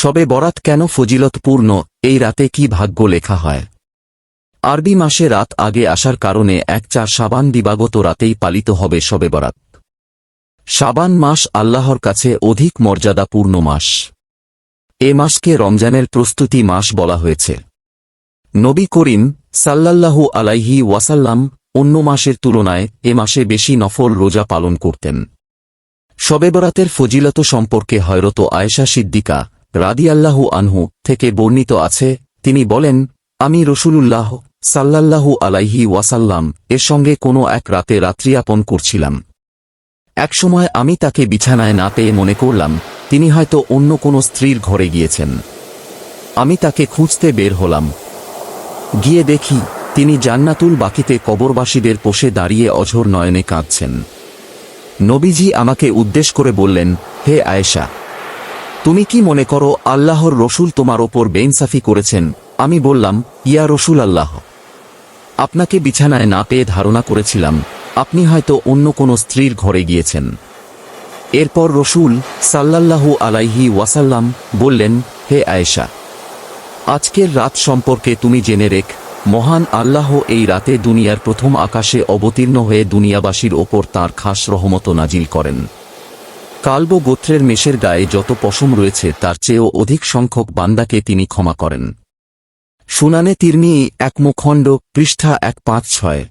সবে বরাত কেন ফজিলতপূর্ণ, এই রাতে কি ভাগ্য লেখা হয়? আরবি মাসে রাত আগে আসার কারণে এক চার সাবান দিবাগত রাতেই পালিত হবে সবে বরাত। সাবান মাস আল্লাহর কাছে অধিক মর্যাদাপূর্ণ মাস। এ মাসকে রমজানের প্রস্তুতি মাস বলা হয়েছে। নবী করিম সাল্লাল্লাহু আলাইহি ওয়াসাল্লাম অন্য মাসের তুলনায় এ মাসে বেশি নফল রোজা পালন করতেন। শবে বরাতের ফজিলত সম্পর্কে হয়রত আয়েশা সিদ্দিকা রাদিয়াল্লাহু আনহু থেকে বর্ণিত আছে, তিনি বলেন, আমি রসুলুল্লাহ সাল্লাল্লাহু আলাইহি ওয়াসাল্লাম এর সঙ্গে কোনো এক রাতে রাত্রিয়াপন করছিলাম। একসময় আমি তাকে বিছানায় না পেয়ে মনে করলাম, তিনি হয়তো অন্য কোনো স্ত্রীর ঘরে গিয়েছেন। আমি তাকে খুঁজতে বের হলাম। গিয়ে দেখি, তিনি জান্নাতুল বাকিতে কবরবাসীদের পোষে দাঁড়িয়ে অঝোর নয়নে কাঁদছেন। নবীজি আমাকে উদ্দেশ করে বললেন, হে আয়েশা তুমি কি মনে করো আল্লাহর রসুল তোমার ওপর বেইনসাফি করেছেন? আমি বললাম, ইয়া রসুল আল্লাহ আপনাকে বিছানায় না পেয়ে ধারণা করেছিলাম, আপনি হয়তো অন্য কোনো স্ত্রীর ঘরে গিয়েছেন। এরপর রসুল সাল্লাল্লাহু আলাইহি ওয়াসাল্লাম বললেন, হে আয়েশা, আজকের রাত সম্পর্কে তুমি জেনে রেখ, মহান আল্লাহ এই রাতে দুনিয়ার প্রথম আকাশে অবতীর্ণ হয়ে দুনিয়াবাসীর ওপর তার খাস রহমত নাজিল করেন। কালব গোত্রের মেষের গায়ে যত পশম রয়েছে, তার চেয়েও অধিক সংখ্যক বান্দাকে তিনি ক্ষমা করেন। সুনানে তিরমি এক মুখণ্ড পৃষ্ঠা এক পাঁচ ছয়।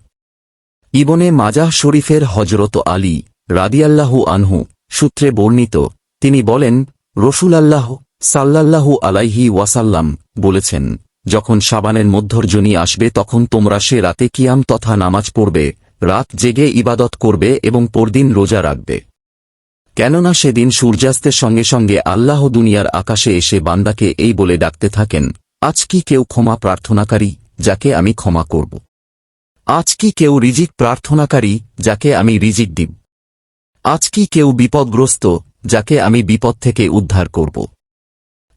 ইবনে মাজাহ শরীফের হজরত আলী রাদিয়াল্লাহু আনহু সূত্রে বর্ণিত, তিনি বলেন রসুল আল্লাহ সাল্লাল্লাহু আলাইহি ওয়াসাল্লাম বলেছেন, যখন সাবানের মধ্যর্জনী আসবে, তখন তোমরা সে রাতে কিয়াম তথা নামাজ পড়বে, রাত জেগে ইবাদত করবে এবং পরদিন রোজা রাখবে। কেননা সেদিন সূর্যাস্তের সঙ্গে সঙ্গে আল্লাহ দুনিয়ার আকাশে এসে বান্দাকে এই বলে ডাকতে থাকেন, আজ কি কেউ ক্ষমা প্রার্থনাকারী যাকে আমি ক্ষমা করব? আজ কি কেউ রিজিক প্রার্থনাকারী যাকে আমি রিজিক দিব? আজ কি কেউ বিপদগ্রস্ত যাকে আমি বিপদ থেকে উদ্ধার করব?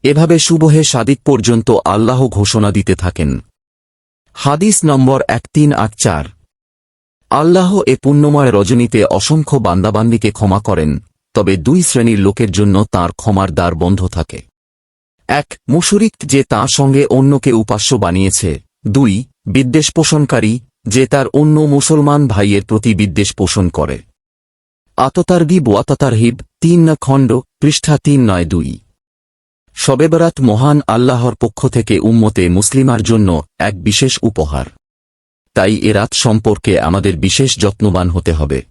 এভাবে শুভহে সাদিক পর্যন্ত আল্লাহ ঘোষণা দিতে থাকেন। হাদিস নম্বর এক তিন আট চার। আল্লাহ এ পুণ্যময় রজনীতে অসংখ্য বান্দাবান্দিকে ক্ষমা করেন তবে দুই শ্রেণির লোকের জন্য তার ক্ষমার দ্বার বন্ধ থাকে। এক, মুশরিক যে তার সঙ্গে অন্যকে উপাস্য বানিয়েছে। দুই বিদ্বেষ পোষণকারী যে তার অন্য মুসলমান ভাইয়ের প্রতি বিদ্বেষ পোষণ করে। আততারগিব ওয়াতাতারহিব তিন না খণ্ড, পৃষ্ঠা তিন নয় দুই। শবেবরাত মহান আল্লাহর পক্ষ থেকে উম্মতে মুসলিমার জন্য এক বিশেষ উপহার। তাই এ রাত সম্পর্কে আমাদের বিশেষ যত্নবান হতে হবে।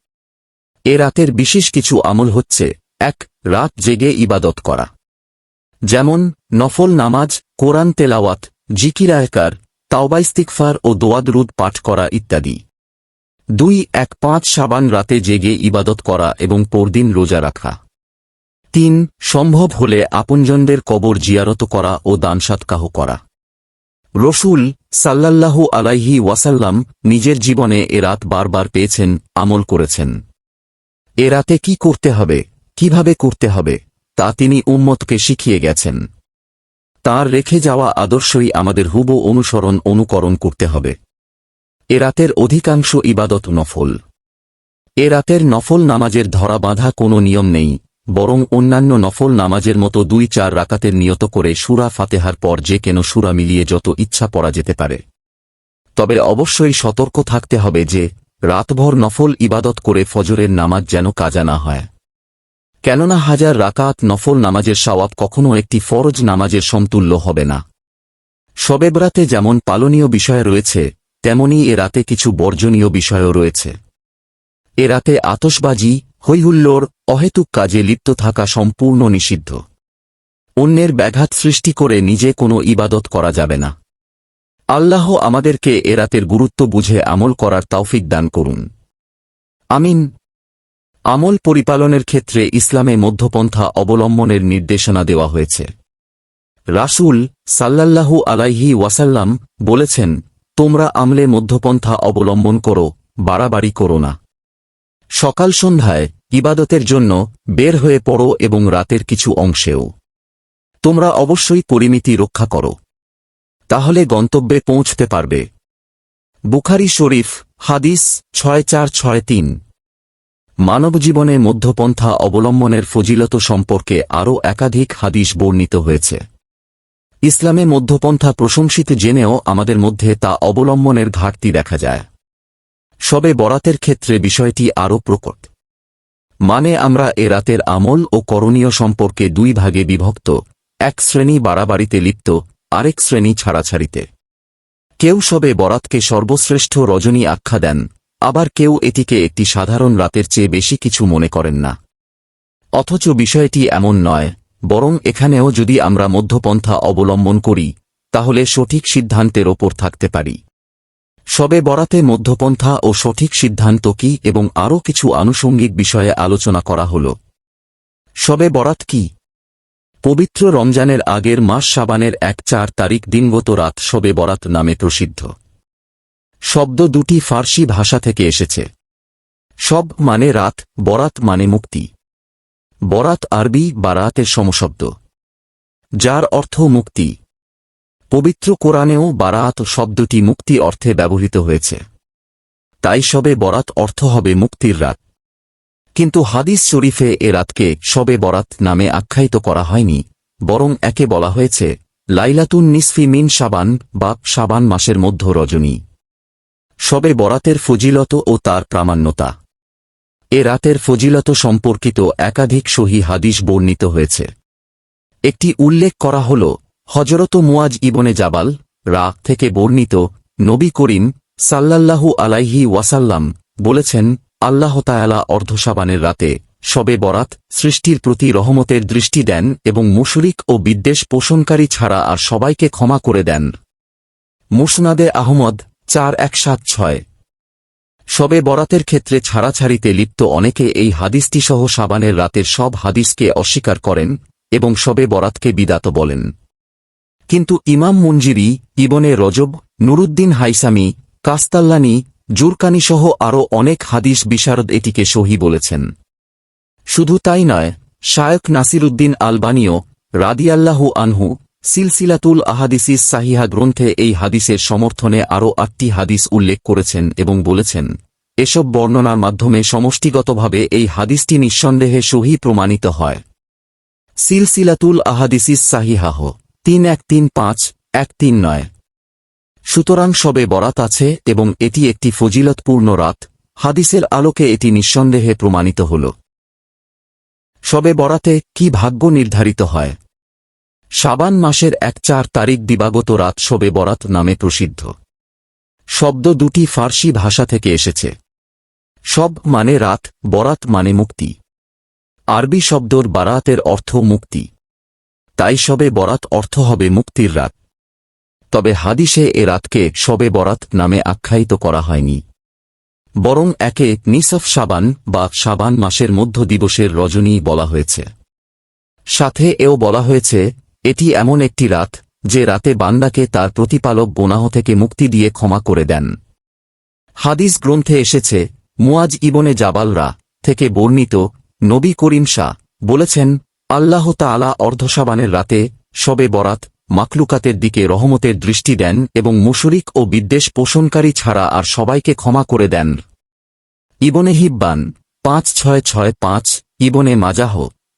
এ রাতের বিশেষ কিছু আমল হচ্ছে, এক, রাত জেগে ইবাদত করা। যেমন, নফল নামাজ, কোরআন তেলাওয়াত জিকিরায়কার তাওবাইস্তিকফার ও দোয়াদরুদ পাঠ করা ইত্যাদি। দুই, এক, পাঁচ সাবান রাতে জেগে ইবাদত করা এবং পরদিন রোজা রাখা। তিন, সম্ভব হলে আপনজনদের কবর জিয়ারত করা ও দান দানসাতকাহ করা। রসুল সাল্লাল্লাহু আলাইহি ওয়াসাল্লাম নিজের জীবনে এ রাত বারবার পেয়েছেন, আমল করেছেন। এ রাতে কি করতে হবে, কীভাবে করতে হবে, তা তিনি উম্মতকে শিখিয়ে গেছেন। তার রেখে যাওয়া আদর্শই আমাদের হুব অনুসরণ, অনুকরণ করতে হবে। এ রাতের অধিকাংশ ইবাদত নফল। এ রাতের নফল নামাজের ধরা বাঁধা কোনো নিয়ম নেই, বরং অন্যান্য নফল নামাজের মতো দুই চার রাকাতের নিয়ত করে সুরা ফাতেহার পর যে কেন সুরা মিলিয়ে যত ইচ্ছা পড়া যেতে পারে। তবে অবশ্যই সতর্ক থাকতে হবে যে রাতভর নফল ইবাদত করে ফজরের নামাজ যেন কাজা না হয়। কেননা হাজার রাকাত নফল নামাজের সওয়াব কখনও একটি ফরজ নামাজের সমতুল্য হবে না। শবেবরাতে যেমন পালনীয় বিষয় রয়েছে, তেমনি এ রাতে কিছু বর্জনীয় বিষয়ও রয়েছে। এ রাতে আতসবাজি হৈহুল্লোর অহেতুক কাজে লিপ্ত থাকা সম্পূর্ণ নিষিদ্ধ। অন্যের ব্যাঘাত সৃষ্টি করে নিজে কোনো ইবাদত করা যাবে না। আল্লাহ আমাদেরকে এ রাতের গুরুত্ব বুঝে আমল করার তৌফিক দান করুন। আমিন। আমল পরিপালনের ক্ষেত্রে ইসলামে মধ্যপন্থা অবলম্বনের নির্দেশনা দেওয়া হয়েছে। রাসূল সাল্লাল্লাহু আলাইহি ওয়াসাল্লাম বলেছেন, তোমরা আমলে মধ্যপন্থা অবলম্বন করো, বাড়াবাড়ি করো না। সকাল সন্ধ্যায় ইবাদতের জন্য বের হয়ে পড়ো এবং রাতের কিছু অংশেও। তোমরা অবশ্যই পরিমিতি রক্ষা করো। তাহলে গন্তব্যে পৌঁছতে পারবে। বুখারি শরীফ, হাদিস, ছয় চার, ছয় তিন। মানবজীবনে মধ্যপন্থা অবলম্বনের ফজিলত সম্পর্কে আরও একাধিক হাদিস বর্ণিত হয়েছে। ইসলামে মধ্যপন্থা প্রশংসিত জেনেও আমাদের মধ্যে তা অবলম্বনের ঘাটতি দেখা যায়। সবে বরাতের ক্ষেত্রে বিষয়টি আরও প্রকট। মানে আমরা এ রাতের আমল ও করণীয় সম্পর্কে দুই ভাগে বিভক্ত, এক শ্রেণি বাড়াবাড়িতে লিপ্ত আরেক শ্রেণি ছাড়াছাড়িতে। কেউ সবে বরাতকে সর্বশ্রেষ্ঠ রজনী আখ্যা দেন, আবার কেউ এটিকে একটি সাধারণ রাতের চেয়ে বেশি কিছু মনে করেন না। অথচ বিষয়টি এমন নয়, বরং এখানেও যদি আমরা মধ্যপন্থা অবলম্বন করি, তাহলে সঠিক সিদ্ধান্তের ওপর থাকতে পারি। সবে বরাতে মধ্যপন্থা ও সঠিক সিদ্ধান্ত কি এবং আরও কিছু আনুষঙ্গিক বিষয়ে আলোচনা করা হল। সবে বরাত কি? পবিত্র রমজানের আগের মাস সাবানের এক চার তারিখ দিনগত রাত শবে বরাত নামে প্রসিদ্ধ। শব্দ দুটি ফার্সি ভাষা থেকে এসেছে। সব মানে রাত, বরাত মানে মুক্তি। বরাত আরবি বা রাতের সমশব্দ। যার অর্থ মুক্তি। পবিত্র কোরআনেও বারাত শব্দটি মুক্তি অর্থে ব্যবহৃত হয়েছে। তাই সবে বরাত অর্থ হবে মুক্তির রাত। কিন্তু হাদিস শরীফে এ রাতকে সবে বরাত নামে আখ্যায়িত করা হয়নি, বরং একে বলা হয়েছে, লাইলাতুন নিসফি মিন সাবান বা সাবান মাসের মধ্য রজনী। সবে বরাতের ফজিলত ও তার প্রামাণ্যতা। এ রাতের ফজিলত সম্পর্কিত একাধিক সহি হাদিস বর্ণিত হয়েছে। একটি উল্লেখ করা হল হজরত মুয়াজ ইবনে জাবাল রা থেকে বর্ণিত নবী করিম সাল্লাল্লাহু আলাইহি ওয়াসাল্লাম বলেছেন আল্লাহ তায়ালা অর্ধসাবানের রাতে সবে বরাত সৃষ্টির প্রতি রহমতের দৃষ্টি দেন এবং মুশরিক ও বিদ্বেষ পোষণকারী ছাড়া আর সবাইকে ক্ষমা করে দেন। মুসনাদে আহমদ চার এক সাত ছয়। সবে বরাতের ক্ষেত্রে ছাড়াছাড়িতে লিপ্ত অনেকে এই হাদিসটি সহ সাবানের রাতের সব হাদিসকে অস্বীকার করেন এবং সবে বরাতকে বিদাত বলেন। কিন্তু ইমাম মঞ্জিরি ইবনে রজব, নুরুদ্দিন হাইসামি, কাস্তাল্লানি জুরকানি সহ আরও অনেক হাদিস বিশারদ এটিকে সহি বলেছেন। শুধু তাই নয় শায়ক নাসিরুদ্দিন আলবানিও রাদিয়াল্লাহু আনহু সিলসিলাতুল আহাদিসিস সাহিহা গ্রন্থে এই হাদিসের সমর্থনে আরও আটটি হাদিস উল্লেখ করেছেন এবং বলেছেন, এসব বর্ণনার মাধ্যমে সমষ্টিগতভাবে এই হাদিসটি নিঃসন্দেহে সহি প্রমাণিত হয়। সিলসিলাতুল আহাদিসিস সাহিহাহ তিন এক তিন পাঁচ এক তিন নয়। সুতরাং সবে বরাত আছে, এবং এটি একটি ফজিলতপূর্ণ রাত। হাদিসের আলোকে এটি নিঃসন্দেহে প্রমাণিত হল। সবে বরাতে কি ভাগ্য নির্ধারিত হয়? সাবান মাসের এক চার তারিখ দিবাগত রাত শবে বরাত নামে প্রসিদ্ধ। শব্দ দুটি ফার্সি ভাষা থেকে এসেছে। সব মানে রাত, বরাত মানে মুক্তি। আরবি শব্দর বারাতের অর্থ মুক্তি। তাই সবে বরাত অর্থ হবে মুক্তির রাত। তবে হাদিসে এ রাতকে শবে বরাত নামে আখ্যায়িত করা হয়নি। বরং একে নিসফ সাবান বা সাবান মাসের মধ্য দিবসের রজনী বলা হয়েছে। সাথে এও বলা হয়েছে, এটি এমন একটি রাত, যে রাতে বান্দাকে তার প্রতিপালক বোনাহ থেকে মুক্তি দিয়ে ক্ষমা করে দেন। হাদিস গ্রন্থে এসেছে, মুয়াজ ইবনে জাবালরা থেকে বর্ণিত নবী করিম শাহ বলেছেন, আল্লাহ তাআলা অর্ধসাবানের রাতে সবে বরাত মাকলুকাতের দিকে রহমতের দৃষ্টি দেন এবং মুশরিক ও বিদ্বেষ পোষণকারী ছাড়া আর সবাইকে ক্ষমা করে দেন। ইবনে হিব্বান, পাঁচ ছয় ছয় পাঁচ, ইবনে মাজাহ,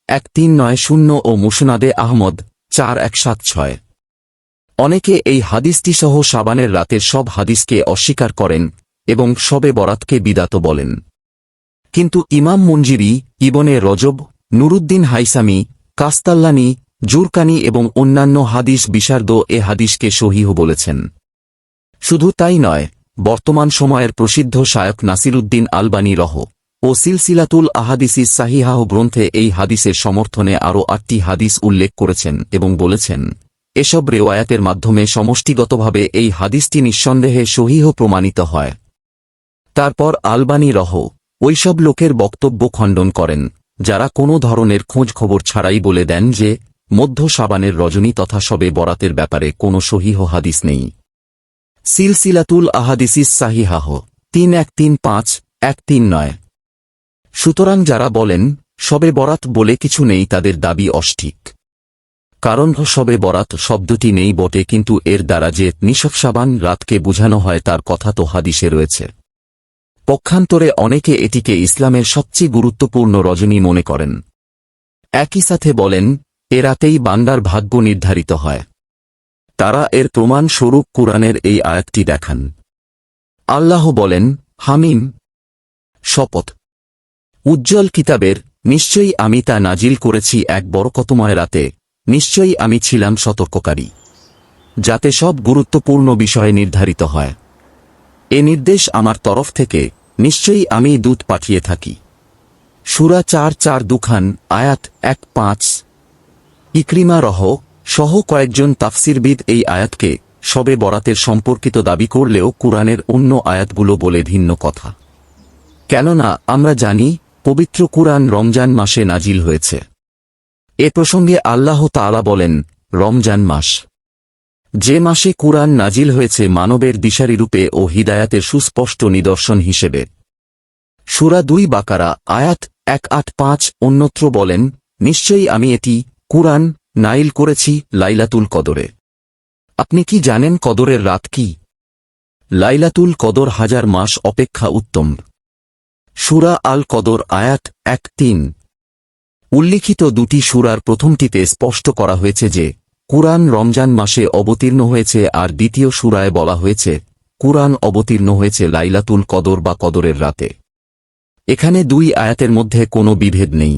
এক তিন নয় শূন্য ও মুসনাদে আহমদ, চার এক সাত ছয়। অনেকে এই হাদিসটি সহ সাবানের রাতের সব হাদিসকে অস্বীকার করেন এবং সবে বরাতকে বিদাত বলেন। কিন্তু ইমাম মঞ্জিরি ইবনে রজব, নুরুদ্দিন হাইসামি, কাস্তাল্লানি জুরকানি এবং অন্যান্য হাদিস বিশার্দ এ হাদিসকে সহিহ বলেছেন। শুধু তাই নয়, বর্তমান সময়ের প্রসিদ্ধ শায়ক নাসিরুদ্দিন আলবানী রহ ও সিলসিলাতুল আহাদিসিস সাহিহাহ গ্রন্থে এই হাদিসের সমর্থনে আরও আটটি হাদিস উল্লেখ করেছেন এবং বলেছেন, এসব রেওয়ায়াতের মাধ্যমে সমষ্টিগতভাবে এই হাদিসটি নিঃসন্দেহে সহিহ প্রমাণিত হয়। তারপর আলবানী রহ ওইসব লোকের বক্তব্য খণ্ডন করেন, যারা কোনো ধরনের খোঁজ খবর ছাড়াই বলে দেন যে মধ্য সাবানের রজনী তথা সবে বরাতের ব্যাপারে কোনো সহিহ হাদিস নেই। সিলসিলাতুল আহাদিসিস সাহিহাহ, তিন এক তিন পাঁচ, এক তিন নয়। সুতরাং যারা বলেন, সবে বরাত বলে কিছু নেই তাদের দাবি অষ্ঠিক কারণ সবে বরাত শব্দটি নেই বটে কিন্তু এর দ্বারা যে নিশফসাবান রাতকে বুঝানো হয় তার কথা তো হাদিসে রয়েছে। পক্ষান্তরে অনেকে এটিকে ইসলামের সবচেয়ে গুরুত্বপূর্ণ রজনী মনে করেন। একই সাথে বলেন এ রাতেই বান্দার ভাগ্য নির্ধারিত হয়। তারা এর প্রমাণ স্বরূপ কুরআনের এই আয়াতটি দেখান। আল্লাহ বলেন, হামিম, শপথ। উজ্জ্বল কিতাবের, নিশ্চয়ই আমি তা নাজিল করেছি এক বরকতময় রাতে, নিশ্চয়ই আমি ছিলাম সতর্ককারী। যাতে সব গুরুত্বপূর্ণ বিষয়ে নির্ধারিত হয়। এ নির্দেশ আমার তরফ থেকে, নিশ্চয়ই আমি দূত পাঠিয়ে থাকি। সুরা চার চার দুখান, আয়াত এক পাঁচ। ইক্রিমা রহ সহ কয়েকজন তাফসিরবিদ এই আয়াতকে সবে বরাতের সম্পর্কিত দাবি করলেও কুরআনের অন্য আয়াতগুলো বলে ভিন্ন কথা। কেননা আমরা জানি, পবিত্র কুরআন রমজান মাসে নাজিল হয়েছে। এ প্রসঙ্গে আল্লাহ তাআলা বলেন, রমজান মাস। যে মাসে কুরআন নাজিল হয়েছে মানবের দিশারিরূপে ও হিদায়াতের সুস্পষ্ট নিদর্শন হিসেবে। সুরা দুই বাকারা, আয়াত এক আট পাঁচ অন্যত্র বলেন, নিশ্চয়ই আমি এটি কুরআন নাইল করেছি লাইলাতুল কদরে। আপনি কি জানেন কদরের রাত কি? লাইলাতুল কদর হাজার মাস অপেক্ষা উত্তম। সুরা আল কদর আয়াত এক তিন। উল্লিখিত দুটি সুরার প্রথমটিতে স্পষ্ট করা হয়েছে যে, কুরআন রমজান মাসে অবতীর্ণ হয়েছে আর দ্বিতীয় সুরায় বলা হয়েছে, কুরআন অবতীর্ণ হয়েছে লাইলাতুল কদর বা কদরের রাতে। এখানে দুই আয়াতের মধ্যে কোনো বিভেদ নেই।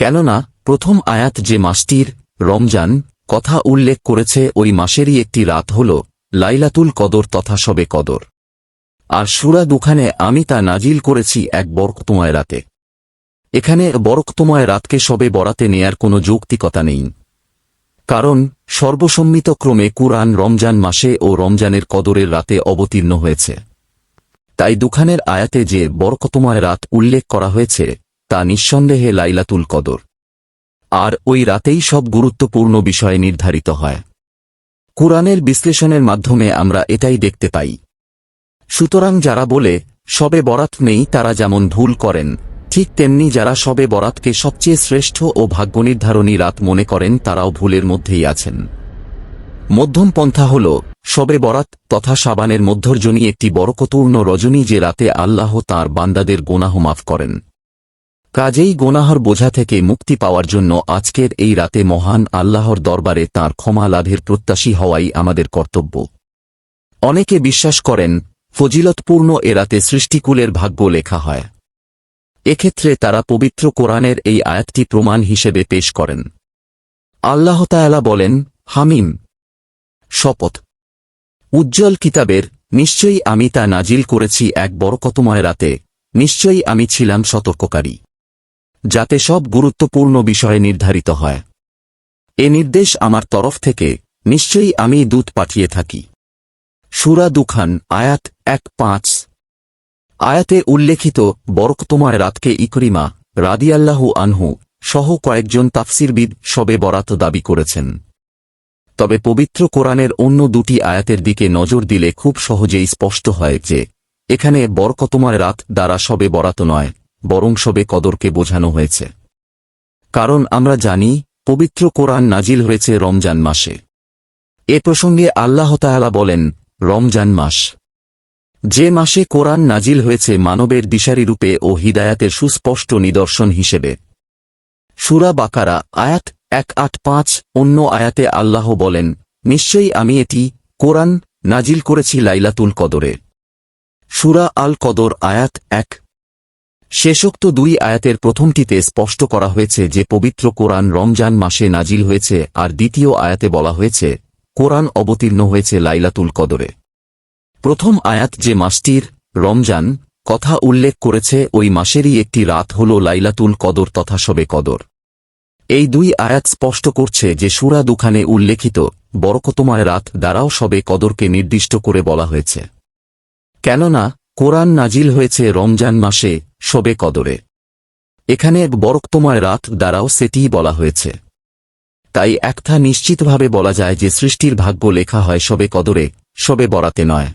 কেননা, প্রথম আয়াত যে মাসটির, রমজান, কথা উল্লেখ করেছে ওই মাসেরই একটি রাত হল লাইলাতুল কদর তথা সবে কদর। আর সুরা দুখানে আমি তা নাজিল করেছি এক বরকতময় রাতে। এখানে বরকতময় রাতকে সবে বরাতে নেয়ার কোনো যৌক্তিকতা নেই। কারণ, সর্বসম্মিত ক্রমে কুরআন রমজান মাসে ও রমজানের কদরের রাতে অবতীর্ণ হয়েছে। তাই দুখানের আয়াতে যে বরকতময় রাত উল্লেখ করা হয়েছে তা নিঃসন্দেহে লাইলাতুল কদর। আর ওই রাতেই সব গুরুত্বপূর্ণ বিষয় নির্ধারিত হয়। কুরআনের বিশ্লেষণের মাধ্যমে আমরা এটাই দেখতে পাই। সুতরাং যারা বলে, সবে বরাত নেই তারা যেমন ভুল করেন, ঠিক তেমনি যারা সবে বরাতকে সবচেয়ে শ্রেষ্ঠ ও ভাগ্যনির্ধারণী রাত মনে করেন তারাও ভুলের মধ্যেই আছেন। মধ্যম পন্থা হল, সবে বরাত তথা সাবানের মধ্যর্জনী একটি বরকতূর্ণ রজনী যে রাতে আল্লাহ তার বান্দাদের গোনাহ মাফ করেন। কাজেই গোনাহর বোঝা থেকে মুক্তি পাওয়ার জন্য আজকের এই রাতে মহান আল্লাহর দরবারে তার ক্ষমা লাভের প্রত্যাশী হওয়াই আমাদের কর্তব্য। অনেকে বিশ্বাস করেন, ফজিলতপূর্ণ এ রাতে সৃষ্টিকুলের ভাগ্য লেখা হয়। এক্ষেত্রে তারা পবিত্র কোরআনের এই আয়াতটি প্রমাণ হিসেবে পেশ করেন। আল্লাহ তায়ালা বলেন, হামিম। শপথ। উজ্জ্বল কিতাবের, নিশ্চয়ই আমি তা নাজিল করেছি এক বরকতময় রাতে, নিশ্চয়ই আমি ছিলাম সতর্ককারী। যাতে সব গুরুত্বপূর্ণ বিষয়ে নির্ধারিত হয়। এ নির্দেশ আমার তরফ থেকে নিশ্চয়ই আমি দূত পাঠিয়ে থাকি। সুরা দুখান, আয়াত এক পাঁচ। আয়াতে উল্লেখিত বরকতময় রাতকে ইকরিমা রাদিয়াল্লাহু আনহু সহ কয়েকজন তাফসিরবিদ সবে বরাত দাবি করেছেন। তবে পবিত্র কোরআনের অন্য দুটি আয়াতের দিকে নজর দিলে খুব সহজেই স্পষ্ট হয় যে, এখানে বরকতময় রাত দ্বারা সবে বরাত নয় বরং সবে কদরকে বোঝানো হয়েছে। কারণ আমরা জানি, পবিত্র কোরআন নাজিল হয়েছে রমজান মাসে। এ প্রসঙ্গে আল্লাহ তাআলা বলেন, রমজান মাস। যে মাসে কোরআন নাজিল হয়েছে মানবের দিশারিরূপে ও হিদায়াতের সুস্পষ্ট নিদর্শন হিসেবে। সুরা বাকারা, আয়াত এক আট পাঁচ, অন্য আয়াতে আল্লাহ বলেন, নিশ্চয়ই আমি এটি কোরআন নাজিল করেছি লাইলাতুল কদরে। সুরা আল কদর, আয়াত এক শেষোক্ত দুই আয়াতের প্রথমটিতে স্পষ্ট করা হয়েছে যে পবিত্র কোরআন রমজান মাসে নাজিল হয়েছে, আর দ্বিতীয় আয়াতে বলা হয়েছে, কোরআন অবতীর্ণ হয়েছে লাইলাতুল কদরে। প্রথম আয়াত যে মাসটির, রমজান, কথা উল্লেখ করেছে, ওই মাসেরই একটি রাত হল লাইলাতুল কদর তথা সবে কদর। এই দুই আয়াত স্পষ্ট করছে যে সুরা দুখানে উল্লেখিত, বরকতময় রাত দ্বারাও সবে কদরকে নির্দিষ্ট করে বলা হয়েছে। কেননা কোরআন নাজিল হয়েছে রমজান মাসে, শবে কদরে। এখানে বরক্তময় রাত দ্বারাও সেটিই বলা হয়েছে। তাই একথা নিশ্চিতভাবে বলা যায় যে সৃষ্টির ভাগ্য লেখা হয় শবে কদরে, শবে বরাতে নয়।